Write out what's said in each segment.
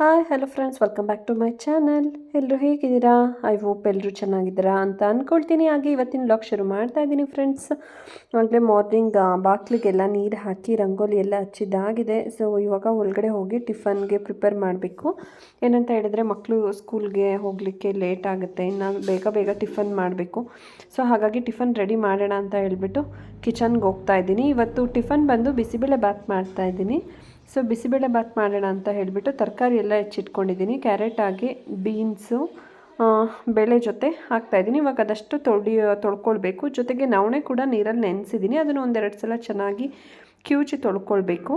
Hi hello friends welcome back to my channel ಎಲ್ಲರೂ ಹೇಗಿದ್ದೀರಾ? I hope ಎಲ್ಲರೂ ಚೆನ್ನಾಗಿದ್ದೀರಾ ಅಂತ ಅಂದ್ಕೊಳ್ತೀನಿ ಹಾಗೆ ಇವತ್ತಿನ ಬ್ಲಾಗ್ ಶುರು ಮಾಡ್ತಾ ಇದ್ದೀನಿ ಫ್ರೆಂಡ್ಸ್ ಆಗಲೇ ಮಾರ್ನಿಂಗ್ ಬಾಕ್ಲಿಗೆಲ್ಲ ನೀರು ಹಾಕಿ, ರಂಗೋಲಿ ಎಲ್ಲ ಹಚ್ಚಿದ್ದಾಗಿದೆ. ಸೊ ಇವಾಗ ಒಳಗಡೆ ಹೋಗಿ ಟಿಫನ್ಗೆ ಪ್ರಿಪೇರ್ ಮಾಡಬೇಕು. ಏನಂತ ಹೇಳಿದ್ರೆ ಮಕ್ಕಳು ಸ್ಕೂಲ್ಗೆ ಹೋಗಲಿಕ್ಕೆ ಲೇಟ್ ಆಗುತ್ತೆ. ಇನ್ನು ಬೇಗ ಬೇಗ ಟಿಫನ್ ಮಾಡಬೇಕು. ಸೊ ಹಾಗಾಗಿ ಟಿಫನ್ ರೆಡಿ ಮಾಡೋಣ ಅಂತ ಹೇಳಿಬಿಟ್ಟು ಕಿಚನ್ಗೆ ಹೋಗ್ತಾ ಇದ್ದೀನಿ. ಇವತ್ತು ಟಿಫನ್ ಬಂದು ಬಿಸಿಬೇಳೆ ಬಾತ್ ಮಾಡ್ತಾ ಇದ್ದೀನಿ. ಸೊ ಬಿಸಿಬೇಳೆ ಬಾತ್ ಮಾಡೋಣ ಅಂತ ಹೇಳಿಬಿಟ್ಟು ತರಕಾರಿ ಎಲ್ಲ ಹೆಚ್ಚಿಟ್ಕೊಂಡಿದ್ದೀನಿ. ಕ್ಯಾರೆಟ್ ಆಗಿ ಬೀನ್ಸು ಬೇಳೆ ಜೊತೆ ಹಾಕ್ತಾಯಿದ್ದೀನಿ ಇವಾಗ ಅದಷ್ಟು ತೊಳಿ, ತೊಳ್ಕೊಳ್ಬೇಕು. ಜೊತೆಗೆ ನವಣೆ ಕೂಡ ನೀರಲ್ಲಿ ನೆನೆಸಿದ್ದೀನಿ. ಅದನ್ನು ಒಂದೆರಡು ಸಲ ಚೆನ್ನಾಗಿ ಕಿವುಚಿ ತೊಳ್ಕೊಳ್ಬೇಕು.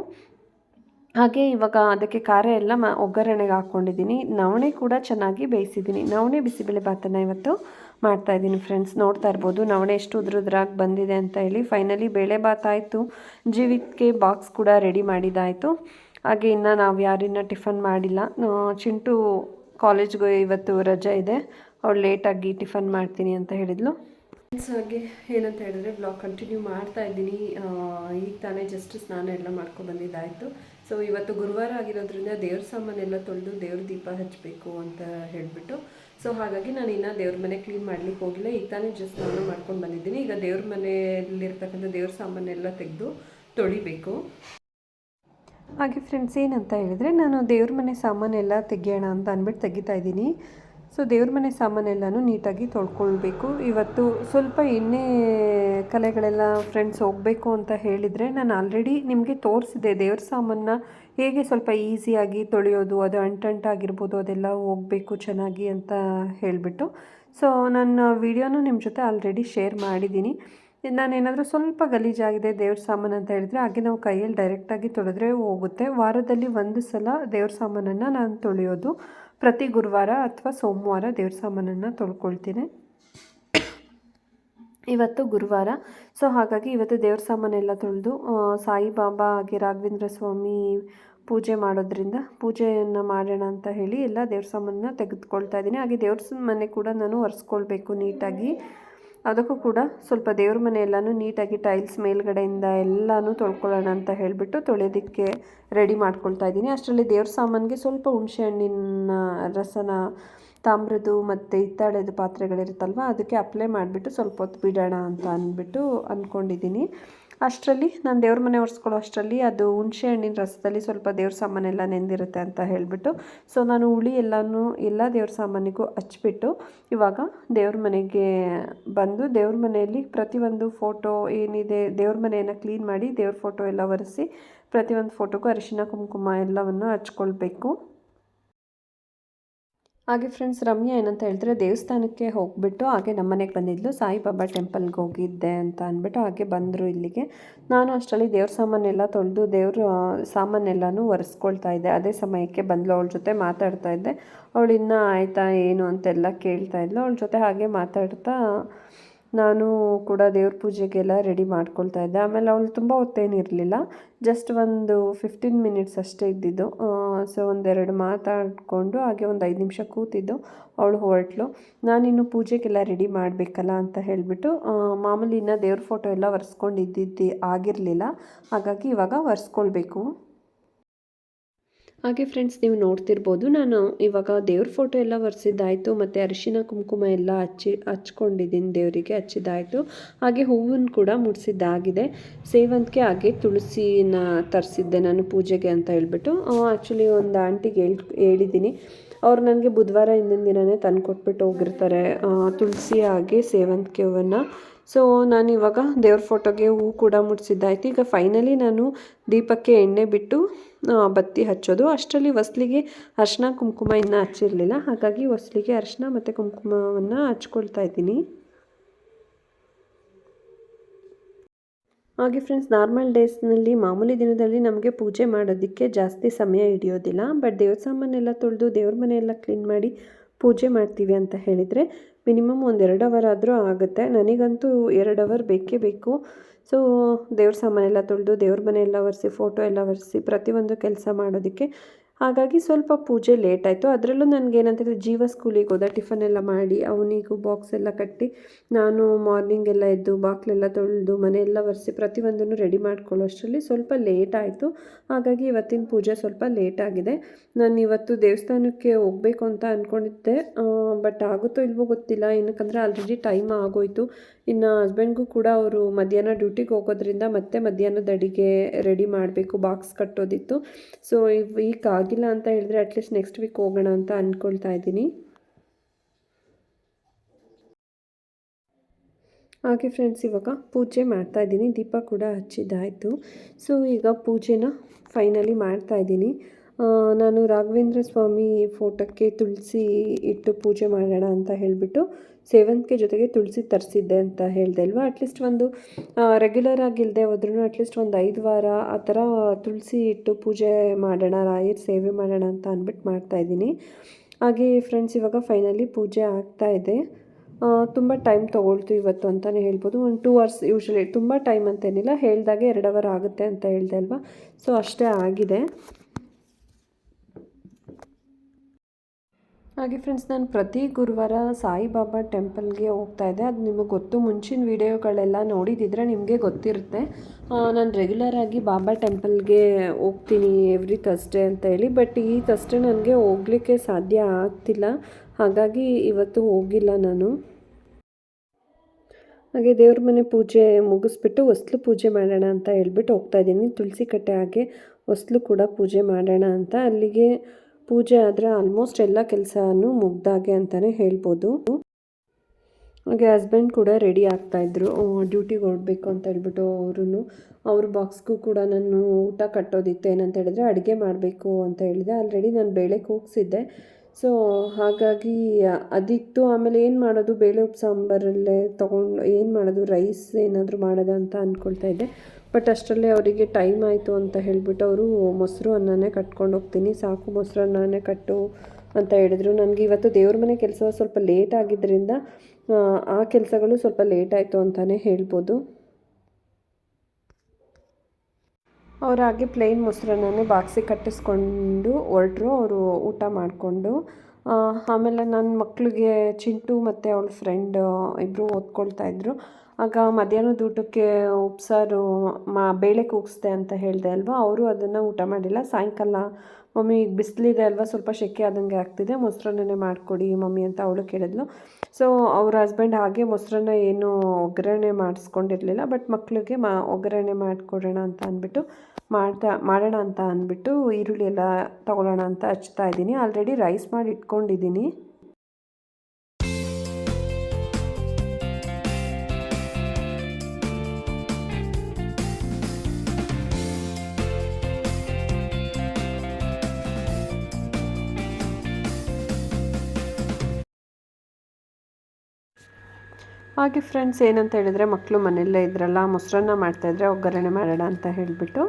ಹಾಗೆ ಇವಾಗ ಅದಕ್ಕೆ ಖಾರ ಎಲ್ಲ ಮ ಒಗ್ಗರಣೆಗೆ ಹಾಕ್ಕೊಂಡಿದ್ದೀನಿ. ನವಣೆ ಕೂಡ ಚೆನ್ನಾಗಿ ಬೇಯಿಸಿದ್ದೀನಿ. ನವಣೆ ಬಿಸಿಬೇಳೆ ಭಾತನ್ನು ಇವತ್ತು ಮಾಡ್ತಾ ಇದ್ದೀನಿ ಫ್ರೆಂಡ್ಸ್ ನೋಡ್ತಾ ಇರ್ಬೋದು ನವಣೆ ಎಷ್ಟು ಉದ್ರದ್ರಾಗಿ ಬಂದಿದೆ ಅಂತ ಹೇಳಿ. ಫೈನಲಿ ಬೇಳೆ ಭಾತ್ ಆಯಿತು. ಜೀವಿತಕ್ಕೆ ಬಾಕ್ಸ್ ಕೂಡ ರೆಡಿ ಮಾಡಿದ್ದಾಯಿತು. ಹಾಗೆ ಇನ್ನು ನಾವು ಯಾರಿನ್ನ ಟಿಫನ್ ಮಾಡಿಲ್ಲ. ಚಿಂಟು ಕಾಲೇಜ್ಗೆ ಇವತ್ತು ರಜೆ ಇದೆ. ಅವಳು ಲೇಟಾಗಿ ಟಿಫನ್ ಮಾಡ್ತೀನಿ ಅಂತ ಹೇಳಿದ್ಲು. ಹಾಗೆ ಏನಂತ ಹೇಳಿದ್ರೆ ಬ್ಲಾಗ್ ಕಂಟಿನ್ಯೂ ಮಾಡ್ತಾ ಇದ್ದೀನಿ. ಈಗ ತಾನೇ ಜಸ್ಟ್ ಸ್ನಾನ ಎಲ್ಲ ಮಾಡ್ಕೊಂಡು ಬಂದಿದ್ದಾಯಿತು. ಸೊ ಇವತ್ತು ಗುರುವಾರ ಆಗಿರೋದ್ರಿಂದ ದೇವ್ರ ಸಾಮಾನೆಲ್ಲ ತೊಳೆದು ದೇವ್ರ ದೀಪ ಹಚ್ಚಬೇಕು ಅಂತ ಹೇಳಿಬಿಟ್ಟು. ಸೊ ಹಾಗಾಗಿ ನಾನು ಇನ್ನೂ ದೇವ್ರ ಮನೆ ಕ್ಲೀನ್ ಮಾಡ್ಲಿಕ್ಕೆ ಹೋಗಿಲ್ಲ. ಈಗ ತಾನೇ ಜಸ್ಟ್ ಸ್ನಾನ ಮಾಡ್ಕೊಂಡು ಬಂದಿದ್ದೀನಿ. ಈಗ ದೇವ್ರ ಮನೆಯಲ್ಲಿರ್ತಕ್ಕಂಥ ದೇವ್ರ ಸಾಮಾನೆಲ್ಲ ತೆಗೆದು ತೊಳಿಬೇಕು. ಹಾಗೆ ಫ್ರೆಂಡ್ಸ್ ಏನಂತ ಹೇಳಿದರೆ ನಾನು ದೇವ್ರ ಮನೆ ಸಾಮಾನೆಲ್ಲ ತೆಗಿಯೋಣ ಅಂತ ಅಂದ್ಬಿಟ್ಟು ತೆಗಿತಾ ಇದ್ದೀನಿ. ಸೊ ದೇವ್ರ ಮನೆ ಸಾಮಾನೆಲ್ಲನೂ ನೀಟಾಗಿ ತೊಳ್ಕೊಳ್ಬೇಕು. ಇವತ್ತು ಸ್ವಲ್ಪ ಎಣ್ಣೆ ಕಲೆಗಳೆಲ್ಲ ಫ್ರೆಂಡ್ಸ್ ಹೋಗಬೇಕು ಅಂತ ಹೇಳಿದರೆ ನಾನು ಆಲ್ರೆಡಿ ನಿಮಗೆ ತೋರಿಸಿದೆ ದೇವ್ರ ಸಾಮಾನ ಹೇಗೆ ಸ್ವಲ್ಪ ಈಸಿಯಾಗಿ ತೊಳೆಯೋದು, ಅದು ಅಂಟಂಟಾಗಿರ್ಬೋದು ಅದೆಲ್ಲ ಹೋಗಬೇಕು ಚೆನ್ನಾಗಿ ಅಂತ ಹೇಳಿಬಿಟ್ಟು. ಸೊ ನನ್ನ ವಿಡಿಯೋನೂ ನಿಮ್ಮ ಜೊತೆ ಆಲ್ರೆಡಿ ಶೇರ್ ಮಾಡಿದ್ದೀನಿ. ನಾನೇನಾದರೂ ಸ್ವಲ್ಪ ಗಲೀಜಾಗಿದೆ ದೇವ್ರ ಸಾಮಾನು ಅಂತ ಹೇಳಿದರೆ ಹಾಗೆ ನಾವು ಕೈಯಲ್ಲಿ ಡೈರೆಕ್ಟಾಗಿ ತೊಳೆದ್ರೆ ಹೋಗುತ್ತೆ. ವಾರದಲ್ಲಿ ಒಂದು ಸಲ ದೇವ್ರ ಸಾಮಾನನ್ನು ನಾನು ತೊಳೆಯೋದು. ಪ್ರತಿ ಗುರುವಾರ ಅಥವಾ ಸೋಮವಾರ ದೇವ್ರ ಸಾಮಾನನ್ನು ತೊಳ್ಕೊಳ್ತೀನಿ. ಇವತ್ತು ಗುರುವಾರ. ಸೊ ಹಾಗಾಗಿ ಇವತ್ತು ದೇವ್ರ ಸಾಮಾನೆಲ್ಲ ತೊಳೆದು ಸಾಯಿಬಾಬಾ ಹಾಗೆ ರಾಘವೇಂದ್ರ ಸ್ವಾಮಿ ಪೂಜೆ ಮಾಡೋದ್ರಿಂದ ಪೂಜೆಯನ್ನು ಮಾಡೋಣ ಅಂತ ಹೇಳಿ ಎಲ್ಲ ದೇವ್ರ ಸಾಮಾನನ್ನ ತೆಗೆದುಕೊಳ್ತಾ ಇದ್ದೀನಿ. ಹಾಗೆ ದೇವ್ರ ಮನೆ ಕೂಡ ನಾನು ಒರೆಸ್ಕೊಳ್ಬೇಕು ನೀಟಾಗಿ. ಅದಕ್ಕೂ ಕೂಡ ಸ್ವಲ್ಪ ದೇವ್ರ ಮನೆ ಎಲ್ಲನೂ ನೀಟಾಗಿ ಟೈಲ್ಸ್ ಮೇಲ್ಗಡೆಯಿಂದ ಎಲ್ಲನೂ ತೊಳ್ಕೊಳ್ಳೋಣ ಅಂತ ಹೇಳಿಬಿಟ್ಟು ತೊಳೆಯೋದಕ್ಕೆ ರೆಡಿ ಮಾಡ್ಕೊಳ್ತಾ ಇದ್ದೀನಿ. ಅಷ್ಟರಲ್ಲಿ ದೇವ್ರ ಸಾಮಾನಿಗೆ ಸ್ವಲ್ಪ ಹುಣಸೆ ಹಣ್ಣಿನ ರಸನ, ತಾಮ್ರದ್ದು ಮತ್ತು ಹಿತ್ತಾಳೆದು ಪಾತ್ರೆಗಳಿರುತ್ತಲ್ವ, ಅದಕ್ಕೆ ಅಪ್ಲೈ ಮಾಡಿಬಿಟ್ಟು ಸ್ವಲ್ಪ ಹೊತ್ತು ಬಿಡೋಣ ಅಂತ ಅಂದ್ಬಿಟ್ಟು ಅಂದ್ಕೊಂಡಿದ್ದೀನಿ. ಅಷ್ಟರಲ್ಲಿ ನಾನು ದೇವ್ರ ಮನೆ ಒರೆಸ್ಕೊಳ್ಳೋ ಅಷ್ಟರಲ್ಲಿ ಅದು ಹುಣಸೆ ಹಣ್ಣಿನ ರಸದಲ್ಲಿ ಸ್ವಲ್ಪ ದೇವ್ರ ಸಾಮಾನೆಲ್ಲ ನೆಂದಿರುತ್ತೆ ಅಂತ ಹೇಳಿಬಿಟ್ಟು. ಸೊ ನಾನು ಹುಳಿ ಎಲ್ಲನೂ ಎಲ್ಲ ದೇವ್ರ ಸಾಮಾನಿಗೂ ಹಚ್ಬಿಟ್ಟು ಇವಾಗ ದೇವ್ರ ಮನೆಗೆ ಬಂದು ದೇವ್ರ ಮನೆಯಲ್ಲಿ ಪ್ರತಿಯೊಂದು ಫೋಟೋ ಏನಿದೆ ದೇವ್ರ ಮನೆಯನ್ನು ಕ್ಲೀನ್ ಮಾಡಿ ದೇವ್ರ ಫೋಟೋ ಎಲ್ಲ ಒರೆಸಿ ಪ್ರತಿಯೊಂದು ಫೋಟೋಗೂ ಅರಿಶಿನ, ಕುಂಕುಮ ಎಲ್ಲವನ್ನು ಹಚ್ಕೊಳ್ಬೇಕು. ಹಾಗೆ ಫ್ರೆಂಡ್ಸ್ ರಮ್ಯಾ ಏನಂತ ಹೇಳಿದ್ರೆ ದೇವಸ್ಥಾನಕ್ಕೆ ಹೋಗಿಬಿಟ್ಟು ಹಾಗೆ ನಮ್ಮ ಮನೆಗೆ ಬಂದಿದ್ಲು. ಸಾಯಿಬಾಬಾ ಟೆಂಪಲ್ಗೆ ಹೋಗಿದ್ದೆ ಅಂತ ಅಂದ್ಬಿಟ್ಟು ಹಾಗೆ ಬಂದರು ಇಲ್ಲಿಗೆ. ನಾನು ಅಷ್ಟರಲ್ಲಿ ದೇವ್ರ ಸಾಮಾನೆಲ್ಲ ತೊಳೆದು ದೇವ್ರ ಸಾಮಾನೆಲ್ಲನೂ ಒರೆಸ್ಕೊಳ್ತಾ ಇದ್ದೆ. ಅದೇ ಸಮಯಕ್ಕೆ ಬಂದಳು ಅವಳ ಜೊತೆ ಮಾತಾಡ್ತಾ ಇದ್ದೆ. ಅವಳು ಇನ್ನೂ ಆಯಿತಾ, ಏನು ಅಂತೆಲ್ಲ ಕೇಳ್ತಾ ಇದ್ಲು. ಅವಳ ಜೊತೆ ಹಾಗೆ ಮಾತಾಡ್ತಾ ನಾನು ಕೂಡ ದೇವ್ರ ಪೂಜೆಗೆಲ್ಲ ರೆಡಿ ಮಾಡ್ಕೊಳ್ತಾ ಇದ್ದೆ. ಆಮೇಲೆ ಅವಳು ತುಂಬ ಹೊತ್ತೇನಿರಲಿಲ್ಲ ಜಸ್ಟ್ ಒಂದು ಫಿಫ್ಟೀನ್ ಮಿನಿಟ್ಸ್ ಅಷ್ಟೇ ಇದ್ದಿದ್ದು. ಸೊ ಒಂದೆರಡು ಮಾತಾಡಿಕೊಂಡು ಹಾಗೆ ಒಂದು ಐದು ನಿಮಿಷ ಕೂತಿದ್ದು, ಅವಳು ಹೊರಟ್ಲು. ನಾನಿನ್ನು ಪೂಜೆಗೆಲ್ಲ ರೆಡಿ ಮಾಡಬೇಕಲ್ಲ ಅಂತ ಹೇಳಿಬಿಟ್ಟು ಮಾಮೂಲಿ ಇನ್ನೂ ದೇವ್ರ ಫೋಟೋ ಎಲ್ಲ ಒರೆಸ್ಕೊಂಡಿದ್ದಿದ್ದು ಆಗಿರಲಿಲ್ಲ. ಹಾಗಾಗಿ ಇವಾಗ ಒರೆಸ್ಕೊಳ್ಬೇಕು. ಹಾಗೆ ಫ್ರೆಂಡ್ಸ್ ನೀವು ನೋಡ್ತಿರ್ಬೋದು. ನಾನು ಇವಾಗ ದೇವ್ರ ಫೋಟೋ ಎಲ್ಲ ಒರೆಸಿದ್ದಾಯಿತು, ಮತ್ತು ಅರಿಶಿನ ಕುಂಕುಮ ಎಲ್ಲ ಹಚ್ಚಿ ಹಚ್ಕೊಂಡಿದ್ದೀನಿ ದೇವರಿಗೆ ಹಚ್ಚಿದ್ದಾಯಿತು. ಹಾಗೆ ಹೂವನ್ನು ಕೂಡ ಮುಡಿಸಿದ್ದಾಗಿದೆ. ಸೇವಂತಿಗೆ ಹಾಗೆ ತುಳಸಿನ ತರಿಸಿದ್ದೆ ನಾನು ಪೂಜೆಗೆ ಅಂತ ಹೇಳ್ಬಿಟ್ಟು. ಆ್ಯಕ್ಚುಲಿ ಒಂದು ಆಂಟಿಗೆ ಹೇಳಿ ಹೇಳಿದ್ದೀನಿ ಅವ್ರು ನನಗೆ ಬುಧವಾರ ಹಿಂದಿನ ದಿನವೇ ತಂದು ಕೊಟ್ಬಿಟ್ಟು ಹೋಗಿರ್ತಾರೆ ತುಳಸಿ ಹಾಗೆ ಸೇವಂತಿಗೆ ಹೂವನ್ನು. ಸೊ ನಾನು ಇವಾಗ ದೇವ್ರ ಫೋಟೋಗೆ ಹೂ ಕೂಡ ಮುಡಿಸಿದ್ದಾಯ್ತು. ಈಗ ಫೈನಲಿ ನಾನು ದೀಪಕ್ಕೆ ಎಣ್ಣೆ ಬಿಟ್ಟು ಬತ್ತಿ ಹಚ್ಚೋದು. ಅಷ್ಟರಲ್ಲಿ ಹೊಸ್ಲಿಗೆ ಅರ್ಶಿನ, ಕುಂಕುಮ ಇನ್ನೂ ಹಚ್ಚಿರಲಿಲ್ಲ. ಹಾಗಾಗಿ ಹೊಸ್ಲಿಗೆ ಅರಿಶಿನ ಮತ್ತು ಕುಂಕುಮವನ್ನು ಹಚ್ಕೊಳ್ತಾ ಇದ್ದೀನಿ. ಹಾಗೆ ಫ್ರೆಂಡ್ಸ್ ನಾರ್ಮಲ್ ಡೇಸ್ನಲ್ಲಿ ಮಾಮೂಲಿ ದಿನದಲ್ಲಿ ನಮಗೆ ಪೂಜೆ ಮಾಡೋದಕ್ಕೆ ಜಾಸ್ತಿ ಸಮಯ ಹಿಡಿಯೋದಿಲ್ಲ. ಬಟ್ ದೇವ್ರ ಸಾಮಾನೆಲ್ಲ ತೊಳೆದು ದೇವ್ರ ಮನೆಯೆಲ್ಲ ಕ್ಲೀನ್ ಮಾಡಿ ಪೂಜೆ ಮಾಡ್ತೀವಿ ಅಂತ ಹೇಳಿದರೆ ಮಿನಿಮಮ್ ಒಂದು ಎರಡು ಅವರ್ ಆದರೂ ಆಗುತ್ತೆ. ನನಗಂತೂ ಎರಡು ಅವರ್ ಬೇಕೇ ಬೇಕು. ಸೊ ದೇವ್ರ ಸಾಮಾನೆಲ್ಲ ತೊಳೆದು ದೇವ್ರ ಮನೆ ಎಲ್ಲ ಒರೆಸಿ ಫೋಟೋ ಎಲ್ಲ ಒರೆಸಿ ಪ್ರತಿಯೊಂದು ಕೆಲಸ ಮಾಡೋದಕ್ಕೆ ಹಾಗಾಗಿ ಸ್ವಲ್ಪ ಪೂಜೆ ಲೇಟ್ ಆಯಿತು. ಅದರಲ್ಲೂ ನನಗೆ ಏನಂತಂದರೆ, ಜೀವ ಸ್ಕೂಲಿಗೆ ಹೋದ ಟಿಫನ್ ಎಲ್ಲ ಮಾಡಿ, ಅವನಿಗೂ ಬಾಕ್ಸ್ ಎಲ್ಲ ಕಟ್ಟಿ, ನಾನು ಮಾರ್ನಿಂಗ್ ಎಲ್ಲ ಎದ್ದು ಬಾಕ್ಲೆಲ್ಲ ತೊಳೆದು, ಮನೆಯೆಲ್ಲ ಒರೆಸಿ ಪ್ರತಿಯೊಂದನ್ನು ರೆಡಿ ಮಾಡ್ಕೊಳ್ಳೋ ಅಷ್ಟರಲ್ಲಿ ಸ್ವಲ್ಪ ಲೇಟ್ ಆಯಿತು. ಹಾಗಾಗಿ ಇವತ್ತಿನ ಪೂಜೆ ಸ್ವಲ್ಪ ಲೇಟ್ ಆಗಿದೆ. ನಾನು ಇವತ್ತು ದೇವಸ್ಥಾನಕ್ಕೆ ಹೋಗಬೇಕು ಅಂತ ಅಂದ್ಕೊಂಡಿದ್ದೆ ಬಟ್ ಆಗುತ್ತೋ ಇಲ್ವೋ ಗೊತ್ತಿಲ್ಲ. ಏನಕ್ಕಂದರೆ ಆಲ್ರೆಡಿ ಟೈಮ್ ಆಗೋಯ್ತು. ಇನ್ನು ಹಸ್ಬೆಂಡ್ಗೂ ಕೂಡ ಅವರು ಮಧ್ಯಾಹ್ನ ಡ್ಯೂಟಿಗೆ ಹೋಗೋದ್ರಿಂದ ಮತ್ತೆ ಮಧ್ಯಾಹ್ನದ ಅಡಿಗೆ ರೆಡಿ ಮಾಡಬೇಕು ಬಾಕ್ಸ್ ಕಟ್ಟೋದಿತ್ತು. ಸೊ ಈ ವೀಕ್ ಆಗಿಲ್ಲ ಅಂತ ಹೇಳಿದ್ರೆ ಅಟ್ಲೀಸ್ಟ್ ನೆಕ್ಸ್ಟ್ ವೀಕ್ ಹೋಗೋಣ ಅಂತ ಅಂದ್ಕೊಳ್ತಾ ಇದ್ದೀನಿ. ಹಾಗೆ ಫ್ರೆಂಡ್ಸ್ ಇವಾಗ ಪೂಜೆ ಮಾಡ್ತಾ ಇದ್ದೀನಿ. ದೀಪ ಕೂಡ ಹಚ್ಚಿದ್ದಾಯಿತು. ಸೊ ಈಗ ಪೂಜೆನ ಫೈನಲಿ ಮಾಡ್ತಾ ಇದ್ದೀನಿ. ನಾನು ರಾಘವೇಂದ್ರ ಸ್ವಾಮಿ ಫೋಟೋಕ್ಕೆ ತುಳಸಿ ಇಟ್ಟು ಪೂಜೆ ಮಾಡೋಣ ಅಂತ ಹೇಳಿಬಿಟ್ಟು ಸೇವಂತಿಗೆ ಜೊತೆಗೆ ತುಳಸಿ ತರಿಸಿದ್ದೆ ಅಂತ ಹೇಳಿದೆ ಅಲ್ವಾ? ಅಟ್ಲೀಸ್ಟ್ ಒಂದು ರೆಗ್ಯುಲರ್ ಆಗಿಲ್ಲದೆ ಹೋದ್ರೂ ಅಟ್ಲೀಸ್ಟ್ ಒಂದು ಐದು ವಾರ ಆ ಥರ ತುಳಸಿ ಇಟ್ಟು ಪೂಜೆ ಮಾಡೋಣ, ರಾಯರ್ ಸೇವೆ ಮಾಡೋಣ ಅಂತ ಅಂದ್ಬಿಟ್ಟು ಮಾಡ್ತಾಯಿದ್ದೀನಿ ಹಾಗೆ ಫ್ರೆಂಡ್ಸ್ ಇವಾಗ ಫೈನಲಿ ಪೂಜೆ ಆಗ್ತಾ ಇದೆ. ತುಂಬ ಟೈಮ್ ತೊಗೊಳ್ತು ಇವತ್ತು ಅಂತಲೇ ಹೇಳ್ಬೋದು. ಒಂದು ಟೂ ಅವರ್ಸ್ ಯೂಶ್ವಲಿ ತುಂಬ ಟೈಮ್ ಅಂತೇನಿಲ್ಲ, ಹೇಳಿದಾಗೆ ಎರಡು ಅವರ್ ಆಗುತ್ತೆ ಅಂತ ಹೇಳಿದೆ ಅಲ್ವಾ? ಸೊ ಅಷ್ಟೇ ಆಗಿದೆ. ಹಾಗೆ ಫ್ರೆಂಡ್ಸ್ ನಾನು ಪ್ರತಿ ಗುರುವಾರ ಸಾಯಿಬಾಬಾ ಟೆಂಪಲ್ಗೆ ಹೋಗ್ತಾ ಇದ್ದೆ. ಅದು ನಿಮಗೆ ಗೊತ್ತು. ಮುಂಚಿನ ವೀಡಿಯೋಗಳೆಲ್ಲ ನೋಡಿದಿದ್ರೆ ನಿಮಗೆ ಗೊತ್ತಿರುತ್ತೆ. ನಾನು ರೆಗ್ಯುಲರ್ ಆಗಿ ಬಾಬಾ ಟೆಂಪಲ್ಗೆ ಹೋಗ್ತೀನಿ ಎವ್ರಿ ಥರ್ಸ್ಡೇ ಅಂತ ಹೇಳಿ ಬಟ್ ಈ ಥರ್ಸ್ಡೇ ನನಗೆ ಹೋಗ್ಲಿಕ್ಕೆ ಸಾಧ್ಯ ಆಗ್ತಿಲ್ಲ. ಹಾಗಾಗಿ ಇವತ್ತು ಹೋಗಿಲ್ಲ ನಾನು. ಹಾಗೆ ದೇವ್ರ ಮನೆ ಪೂಜೆ ಮುಗಿಸ್ಬಿಟ್ಟು ಹೊಸ್ಲು ಪೂಜೆ ಮಾಡೋಣ ಅಂತ ಹೇಳ್ಬಿಟ್ಟು ಹೋಗ್ತಾ ಇದ್ದೀನಿ. ತುಳಸಿ ಕಟ್ಟೆ ಹಾಗೆ ಹೊಸ್ಲು ಕೂಡ ಪೂಜೆ ಮಾಡೋಣ ಅಂತ ಅಲ್ಲಿಗೆ ಪೂಜೆ ಆದರೆ ಆಲ್ಮೋಸ್ಟ್ ಎಲ್ಲ ಕೆಲಸನೂ ಮುಗ್ದಾಗೆ ಅಂತಲೇ ಹೇಳ್ಬೋದು. ಹಾಗೆ ಹಸ್ಬೆಂಡ್ ಕೂಡ ರೆಡಿ ಆಗ್ತಾಯಿದ್ರು ಡ್ಯೂಟಿಗೆ ಹೊರಡಬೇಕು ಅಂತ ಹೇಳ್ಬಿಟ್ಟು ಅವರು ಅವ್ರ ಬಾಕ್ಸ್ಗೂ ಕೂಡ ನಾನು ಊಟ ಕಟ್ಟೋದಿತ್ತು ಏನಂತ ಹೇಳಿದ್ರೆ ಅಡುಗೆ ಮಾಡಬೇಕು ಅಂತ ಹೇಳಿದೆ. ಆಲ್ರೆಡಿ ನಾನು ಬೇಳೆ ಕೂಗಿಸಿದ್ದೆ ಸೊ ಹಾಗಾಗಿ ಅದಿತ್ತು. ಆಮೇಲೆ ಏನು ಮಾಡೋದು? ಬೇಳೆ ಉಪ್ಪು ಸಾಂಬಾರಲ್ಲೇ ತೊಗೊಂಡು, ಏನು ಮಾಡೋದು? ರೈಸ್ ಏನಾದರೂ ಮಾಡೋದು ಅಂತ ಅಂದ್ಕೊಳ್ತಾ ಇದ್ದೆ. ಬಟ್ ಅಷ್ಟರಲ್ಲೇ ಅವರಿಗೆ ಟೈಮ್ ಆಯಿತು ಅಂತ ಹೇಳಿಬಿಟ್ಟು ಅವರು ಮೊಸರು ಅನ್ನನೇ ಕಟ್ಕೊಂಡು ಹೋಗ್ತೀನಿ, ಸಾಕು ಮೊಸರು ಅನ್ನನೇ ಕಟ್ಟು ಅಂತ ಹೇಳಿದ್ರು. ನನಗೆ ಇವತ್ತು ದೇವ್ರ ಮನೆ ಕೆಲಸ ಸ್ವಲ್ಪ ಲೇಟ್ ಆಗಿದ್ದರಿಂದ ಆ ಕೆಲಸಗಳು ಸ್ವಲ್ಪ ಲೇಟ್ ಆಯಿತು ಅಂತಲೇ ಹೇಳ್ಬೋದು. ಅವ್ರು ಹಾಗೆ ಪ್ಲೇನ್ ಮೊಸರನ್ನೇ ಬಾಕ್ಸಿಗೆ ಕಟ್ಟಿಸ್ಕೊಂಡು ಹೊರಟ್ರು, ಅವರು ಊಟ ಮಾಡಿಕೊಂಡು. ಆಮೇಲೆ ನನ್ನ ಮಕ್ಕಳಿಗೆ ಚಿಂಟು ಮತ್ತು ಅವಳ ಫ್ರೆಂಡ್ ಇಬ್ಬರು ಓದ್ಕೊಳ್ತಾ ಇದ್ದರು ಆಗ ಮಧ್ಯಾಹ್ನದ ಊಟಕ್ಕೆ, ಉಪ್ಸಾರು, ಮಾ, ಬೇಳೆ ಕೂಗಿಸ್ದೆ ಅಂತ ಹೇಳಿದೆ ಅಲ್ವಾ? ಅವರು ಅದನ್ನು ಊಟ ಮಾಡಿಲ್ಲ. ಸಾಯಂಕಾಲ ಮಮ್ಮಿ ಈಗ ಬಿಸಿಲಿದೆ ಅಲ್ವಾ, ಸ್ವಲ್ಪ ಸೆಕೆ ಆದಂಗೆ ಆಗ್ತಿದೆ ಮೊಸರನ್ನೇ ಮಾಡಿಕೊಡಿ ಮಮ್ಮಿ ಅಂತ ಅವಳು ಕೇಳಿದ್ಲು. ಸೊ ಅವ್ರ ಹಸ್ಬೆಂಡ್ ಹಾಗೆ ಮೊಸರನ್ನ ಏನು ಒಗ್ಗರಣೆ ಮಾಡಿಸ್ಕೊಂಡಿರಲಿಲ್ಲ ಬಟ್ ಮಕ್ಕಳಿಗೆ ಮಾ, ಒಗ್ಗರಣೆ ಮಾಡಿಕೊಡೋಣ ಅಂತ ಅಂದ್ಬಿಟ್ಟು, ಮಾಡ್ತಾ, ಮಾಡೋಣ ಅಂತ ಅಂದ್ಬಿಟ್ಟು ಈರುಳ್ಳಿ ಎಲ್ಲ ತೊಗೊಳ್ಳೋಣ ಅಂತ ಹಚ್ತಾ ಇದ್ದೀನಿ. ಆಲ್ರೆಡಿ ರೈಸ್ ಮಾಡಿ ಇಟ್ಕೊಂಡಿದ್ದೀನಿ. ಹಾಗೆ ಫ್ರೆಂಡ್ಸ್ ಏನಂತ ಹೇಳಿದರೆ ಮಕ್ಕಳು ಮನೆಯಲ್ಲೇ ಇದ್ರಲ್ಲ, ಮೊಸರನ್ನ ಮಾಡ್ತಾಯಿದ್ರೆ ಒಗ್ಗರಣೆ ಮಾಡೋಣ ಅಂತ ಹೇಳಿಬಿಟ್ಟು.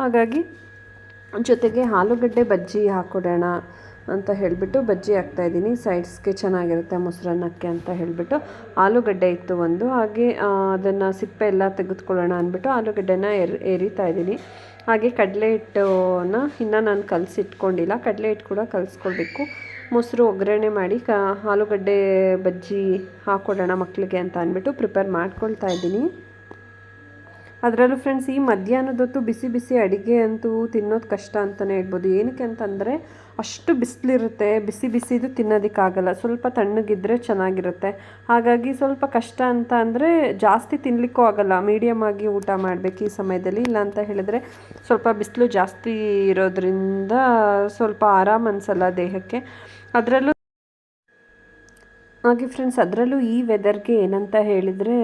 ಹಾಗಾಗಿ ಜೊತೆಗೆ ಆಲೂಗಡ್ಡೆ ಬಜ್ಜಿ ಹಾಕ್ಕೊಡೋಣ ಅಂತ ಹೇಳಿಬಿಟ್ಟು ಬಜ್ಜಿ ಹಾಕ್ತಾಯಿದ್ದೀನಿ ಸೈಡ್ಸ್ಗೆ ಚೆನ್ನಾಗಿರುತ್ತೆ ಮೊಸರನ್ನಕ್ಕೆ ಅಂತ ಹೇಳಿಬಿಟ್ಟು. ಆಲೂಗಡ್ಡೆ ಇತ್ತು ಒಂದು. ಹಾಗೆ ಅದನ್ನು ಸಿಪ್ಪೆ ಎಲ್ಲ ತೆಗೆದುಕೊಳ್ಳೋಣ ಅಂದ್ಬಿಟ್ಟು ಆಲೂಗಡ್ಡೆನ ಎರ್ ಎರಿತಾ ಇದ್ದೀನಿ. ಹಾಗೆ ಕಡಲೆ ಹಿಟ್ಟನ್ನ ಇನ್ನೂ ನಾನು ಕಲಸಿಟ್ಕೊಂಡಿಲ್ಲ. ಕಡಲೆ ಹಿಟ್ಟು ಕೂಡ ಕಲಿಸ್ಕೊಳ್ಬೇಕು. ಮೊಸರು ಒಗ್ಗರಣೆ ಮಾಡಿ ಕ ಆಲೂಗಡ್ಡೆ ಬಜ್ಜಿ ಹಾಕ್ಕೊಡೋಣ ಮಕ್ಕಳಿಗೆ ಅಂತ ಅಂದ್ಬಿಟ್ಟು ಪ್ರಿಪೇರ್ ಮಾಡ್ಕೊಳ್ತಾ ಇದ್ದೀನಿ. ಅದರಲ್ಲೂ ಫ್ರೆಂಡ್ಸ್ ಈ ಮಧ್ಯಾಹ್ನದೊತ್ತು ಬಿಸಿ ಬಿಸಿ ಅಡುಗೆ ಅಂತೂ ತಿನ್ನೋದು ಕಷ್ಟ ಅಂತಲೇ ಹೇಳ್ಬೋದು. ಏನಕ್ಕೆ ಅಂತಂದರೆ ಅಷ್ಟು ಬಿಸಿಲಿರುತ್ತೆ, ಬಿಸಿ ಬಿಸಿದು ತಿನ್ನೋದಕ್ಕಾಗಲ್ಲ. ಸ್ವಲ್ಪ ತಣ್ಣಗಿದ್ದರೆ ಚೆನ್ನಾಗಿರುತ್ತೆ. ಹಾಗಾಗಿ ಸ್ವಲ್ಪ ಕಷ್ಟ ಅಂತ ಅಂದರೆ ಜಾಸ್ತಿ ತಿನ್ನಲಿಕ್ಕೂ ಆಗಲ್ಲ. ಮೀಡಿಯಮ್ ಆಗಿ ಊಟ ಮಾಡಬೇಕು ಈ ಸಮಯದಲ್ಲಿ. ಇಲ್ಲ ಅಂತ ಹೇಳಿದ್ರೆ ಸ್ವಲ್ಪ ಬಿಸಿಲು ಜಾಸ್ತಿ ಇರೋದ್ರಿಂದ ಸ್ವಲ್ಪ ಆರಾಮ ಅನಿಸಲ್ಲ ದೇಹಕ್ಕೆ. ಅದರಲ್ಲೂ ಹಾಗೆ ಫ್ರೆಂಡ್ಸ್ ಅದರಲ್ಲೂ ಈ ವೆದರ್ಗೆ ಏನಂತ ಹೇಳಿದರೆ,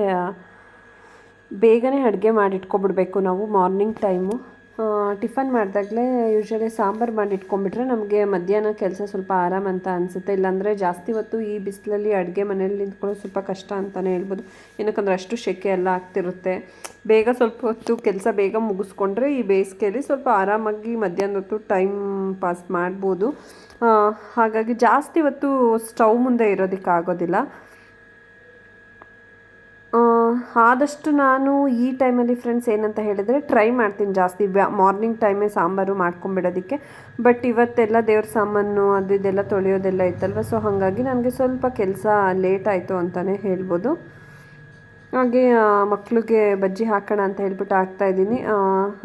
ಬೇಗನೆ ಅಡುಗೆ ಮಾಡಿಟ್ಕೊಬಿಡ್ಬೇಕು ನಾವು ಮಾರ್ನಿಂಗ್ ಟೈಮು ಟಿಫನ್ ಮಾಡಿದಾಗಲೇ ಯೂಶ್ವಲಿ ಸಾಂಬಾರು ಮಾಡಿ ಇಟ್ಕೊಂಡ್ಬಿಟ್ರೆ ನಮಗೆ ಮಧ್ಯಾಹ್ನ ಕೆಲಸ ಸ್ವಲ್ಪ ಆರಾಮ ಅಂತ ಅನಿಸುತ್ತೆ. ಇಲ್ಲಾಂದರೆ ಜಾಸ್ತಿ ಹೊತ್ತು ಈ ಬಿಸಿಲಲ್ಲಿ ಅಡುಗೆ ಮನೇಲಿ ನಿಂತ್ಕೊಳ್ಳೋದು ಸ್ವಲ್ಪ ಕಷ್ಟ ಅಂತಲೇ ಹೇಳ್ಬೋದು. ಏನಕ್ಕಂದ್ರೆ ಅಷ್ಟು ಸೆಕೆ ಎಲ್ಲ ಆಗ್ತಿರುತ್ತೆ. ಬೇಗ ಸ್ವಲ್ಪ ಹೊತ್ತು ಕೆಲಸ ಬೇಗ ಮುಗಿಸ್ಕೊಂಡ್ರೆ ಈ ಬೇಸಿಗೆಯಲ್ಲಿ ಸ್ವಲ್ಪ ಆರಾಮಾಗಿ ಮಧ್ಯಾಹ್ನ ಹೊತ್ತು ಟೈಮ್ ಪಾಸ್ ಮಾಡ್ಬೋದು. ಹಾಗಾಗಿ ಜಾಸ್ತಿ ಹೊತ್ತು ಸ್ಟವ್ ಮುಂದೆ ಇರೋದಕ್ಕಾಗೋದಿಲ್ಲ. ಆದಷ್ಟು ನಾನು ಈ ಟೈಮಲ್ಲಿ ಫ್ರೆಂಡ್ಸ್ ಏನಂತ ಹೇಳಿದರೆ ಟ್ರೈ ಮಾಡ್ತೀನಿ ಜಾಸ್ತಿ. ಮಾರ್ನಿಂಗ್ ಟೈಮೇ ಸಾಂಬಾರು ಮಾಡ್ಕೊಂಬಿಡೋದಕ್ಕೆ ಬಟ್ ಇವತ್ತೆಲ್ಲ ದೇವ್ರ ಸಾಮಾನು ಅದು ಇದೆಲ್ಲ ತೊಳೆಯೋದೆಲ್ಲ ಇತ್ತಲ್ವ? ಸೊ ಹಾಗಾಗಿ ನನಗೆ ಸ್ವಲ್ಪ ಕೆಲಸ ಲೇಟ್ ಆಯಿತು ಅಂತಲೇ ಹೇಳ್ಬೋದು. ಹಾಗೆ ಮಕ್ಕಳಿಗೆ ಬಜ್ಜಿ ಹಾಕೋಣ ಅಂತ ಹೇಳ್ಬಿಟ್ಟು ಹಾಕ್ತಾಯಿದ್ದೀನಿ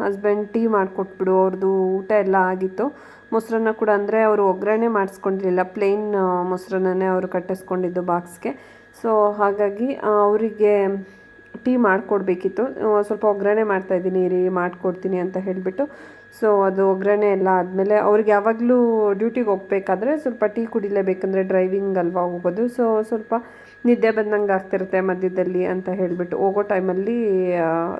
ಹಸ್ಬೆಂಡ್ ಟೀ ಮಾಡಿಕೊಟ್ಬಿಡು ಅವ್ರದ್ದು ಊಟ ಎಲ್ಲ ಆಗಿತ್ತು. ಮೊಸರನ್ನ ಕೂಡ ಅಂದರೆ ಅವರು ಒಗ್ಗರಣೆ ಮಾಡಿಸ್ಕೊಂಡಿರಲಿಲ್ಲ. ಪ್ಲೇನ್ ಮೊಸರನ್ನೇ ಅವರು ಕಟ್ಟಿಸ್ಕೊಂಡಿದ್ದು ಬಾಕ್ಸ್ಗೆ ಸೊ ಹಾಗಾಗಿ ಅವರಿಗೆ ಟೀ ಮಾಡಿಕೊಡ್ಬೇಕಿತ್ತು. ಸ್ವಲ್ಪ ಒಗ್ಗರಣೆ ಮಾಡ್ತಾಯಿದ್ದೀನಿ ರೀ, ಮಾಡಿಕೊಡ್ತೀನಿ ಅಂತ ಹೇಳಿಬಿಟ್ಟು. ಸೊ ಅದು ಒಗ್ಗರಣೆ ಎಲ್ಲ ಆದಮೇಲೆ ಅವ್ರಿಗೆ ಯಾವಾಗಲೂ ಡ್ಯೂಟಿಗೆ ಹೋಗ್ಬೇಕಾದ್ರೆ ಸ್ವಲ್ಪ ಟೀ ಕುಡಿಲೇಬೇಕಂದ್ರೆ ಡ್ರೈವಿಂಗ್ ಅಲ್ವಾ ಹೋಗೋದು. ಸೊ ಸ್ವಲ್ಪ ನಿದ್ದೆ ಬಂದಂಗೆ ಆಗ್ತಿರುತ್ತೆ ಮಧ್ಯದಲ್ಲಿ ಅಂತ ಹೇಳಿಬಿಟ್ಟು. ಹೋಗೋ ಟೈಮಲ್ಲಿ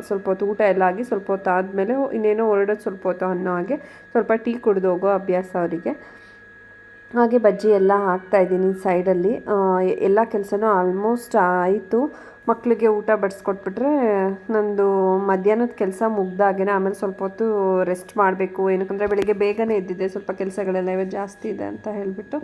ಸ್ವಲ್ಪ ಹೊತ್ತು ಊಟ ಎಲ್ಲ ಆಗಿ ಸ್ವಲ್ಪ ಹೊತ್ತು ಆದಮೇಲೆ ಇನ್ನೇನೋ ಹೊರಡೋದು ಸ್ವಲ್ಪ ಹೊತ್ತು ಅನ್ನೋ ಹಾಗೆ ಸ್ವಲ್ಪ ಟೀ ಕುಡಿದು ಹೋಗೋ ಅಭ್ಯಾಸ ಅವರಿಗೆ. ಹಾಗೆ ಬಜ್ಜಿ ಎಲ್ಲ ಹಾಕ್ತಾಯಿದ್ದೀನಿ ಸೈಡಲ್ಲಿ. ಎಲ್ಲ ಕೆಲಸನೂ ಆಲ್ಮೋಸ್ಟ್ ಆಯಿತು. ಮಕ್ಕಳಿಗೆ ಊಟ ಬಡಿಸ್ಕೊಟ್ಬಿಟ್ರೆ ನಂದು ಮಧ್ಯಾಹ್ನದ ಕೆಲಸ ಮುಗ್ದಾಗೇನೆ ಆಮೇಲೆ ಸ್ವಲ್ಪ ಹೊತ್ತು ರೆಸ್ಟ್ ಮಾಡಬೇಕು. ಏನಕ್ಕಂದರೆ ಬೆಳಿಗ್ಗೆ ಬೇಗನೆ ಎದ್ದಿದ್ದೆ. ಸ್ವಲ್ಪ ಕೆಲಸಗಳೆಲ್ಲ ಇವೆ ಜಾಸ್ತಿ ಇದೆ ಅಂತ ಹೇಳಿಬಿಟ್ಟು.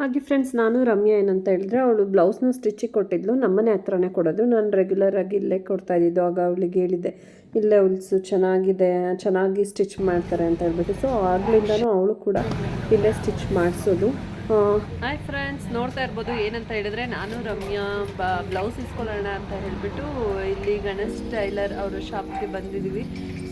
ಹಾಗೆ ಫ್ರೆಂಡ್ಸ್ ನಾನು ರಮ್ಯಾ ಏನಂತ ಹೇಳಿದ್ರೆ, ಅವಳು ಬ್ಲೌಸ್ನ ಸ್ಟಿಚಿಗೆ ಕೊಟ್ಟಿದ್ಲು. ನಮ್ಮನೆ ಹತ್ರನೇ ಕೊಡೋದು. ನಾನು ರೆಗ್ಯುಲರಾಗಿ ಇಲ್ಲೇ ಕೊಡ್ತಾ ಇದ್ದಿದ್ದು. ಆಗ ಅವಳಿಗೆ ಹೇಳಿದ್ದೆ ಇಲ್ಲೇ ಹೊಲ್ಸು ಚೆನ್ನಾಗಿದೆ, ಚೆನ್ನಾಗಿ ಸ್ಟಿಚ್ ಮಾಡ್ತಾರೆ ಅಂತ ಹೇಳ್ಬಿಟ್ಟು. ಸೊ ಆಗ್ಲಿಂದನೂ ಅವಳು ಕೂಡ ಇಲ್ಲೇ ಸ್ಟಿಚ್ ಮಾಡಿಸೋದು. ಹಾಯ್ ಫ್ರೆಂಡ್ಸ್ ನೋಡ್ತಾ ಇರ್ಬೋದು. ಏನಂತ ಹೇಳಿದ್ರೆ, ನಾನು ರಮ್ಯಾ ಬ್ಲೌಸ್ ಇಸ್ಕೊಳ್ಳೋಣ ಅಂತ ಹೇಳಿಬಿಟ್ಟು ಇಲ್ಲಿ ಗಣೇಶ್ ಟೈಲರ್ ಅವರ ಶಾಪ್ಗೆ ಬಂದಿದ್ದೀವಿ.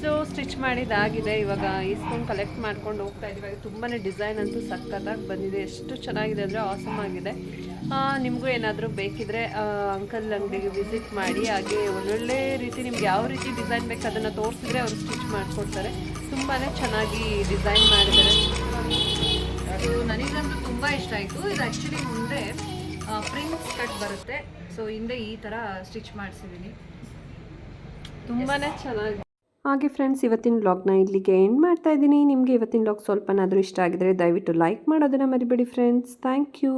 ಸೊ ಸ್ಟಿಚ್ ಮಾಡಿದಾಗಿದೆ ಇವಾಗ ಇಸ್ಕೊಂಡು ಕಲೆಕ್ಟ್ ಮಾಡ್ಕೊಂಡು ಹೋಗ್ತಾ ಇದ್ದೀವಿ. ತುಂಬಾ ಡಿಸೈನ್ ಅಂತೂ ಸಕ್ಕತ್ತಾಗಿ ಬಂದಿದೆ. ಎಷ್ಟು ಚೆನ್ನಾಗಿದೆ ಅಂದರೆ ಆಸಮ್ ಆಗಿದೆ. ನಿಮಗೂ ಏನಾದರೂ ಬೇಕಿದ್ರೆ ಅಂಕಲ್ ಅಂಗಡಿಗೆ ವಿಸಿಟ್ ಮಾಡಿ. ಹಾಗೆ ಒಳ್ಳೊಳ್ಳೆ ರೀತಿ ನಿಮ್ಗೆ ಯಾವ ರೀತಿ ಡಿಸೈನ್ ಬೇಕು ಅದನ್ನು ತೋರಿಸಿದ್ರೆ ಅವರು ಸ್ಟಿಚ್ ಮಾಡಿಕೊಡ್ತಾರೆ. ತುಂಬಾ ಚೆನ್ನಾಗಿ ಡಿಸೈನ್ ಮಾಡಿದ್ದಾರೆ. ಅದು ನನಗಂತೂ ತುಂಬ ಇಷ್ಟ ಆಯಿತು. ಇದು ಆ್ಯಕ್ಚುಲಿ ಮುಂದೆ ಪ್ರಿಂಟ್ಸ್ ಕಟ್ ಬರುತ್ತೆ. ಸೊ ಹಿಂದೆ ಈ ಥರ ಸ್ಟಿಚ್ ಮಾಡಿಸಿದ್ದೀನಿ ತುಂಬಾ ಚೆನ್ನಾಗಿ ಹಾಗೆ ಫ್ರೆಂಡ್ಸ್ ಇವತ್ತಿನ ಬ್ಲಾಗ್ನ ಇಲ್ಲಿಗೆ ಎಂಡ್ ಮಾಡ್ತಾ ಇದ್ದೀನಿ. ನಿಮಗೆ ಇವತ್ತಿನ ಬ್ಲಾಗ್ ಸ್ವಲ್ಪನಾದರೂ ಇಷ್ಟ ಆಗಿದರೆ ದಯವಿಟ್ಟು ಲೈಕ್ ಮಾಡೋದನ್ನು ಮರಿಬೇಡಿ ಫ್ರೆಂಡ್ಸ್ ಥ್ಯಾಂಕ್ ಯು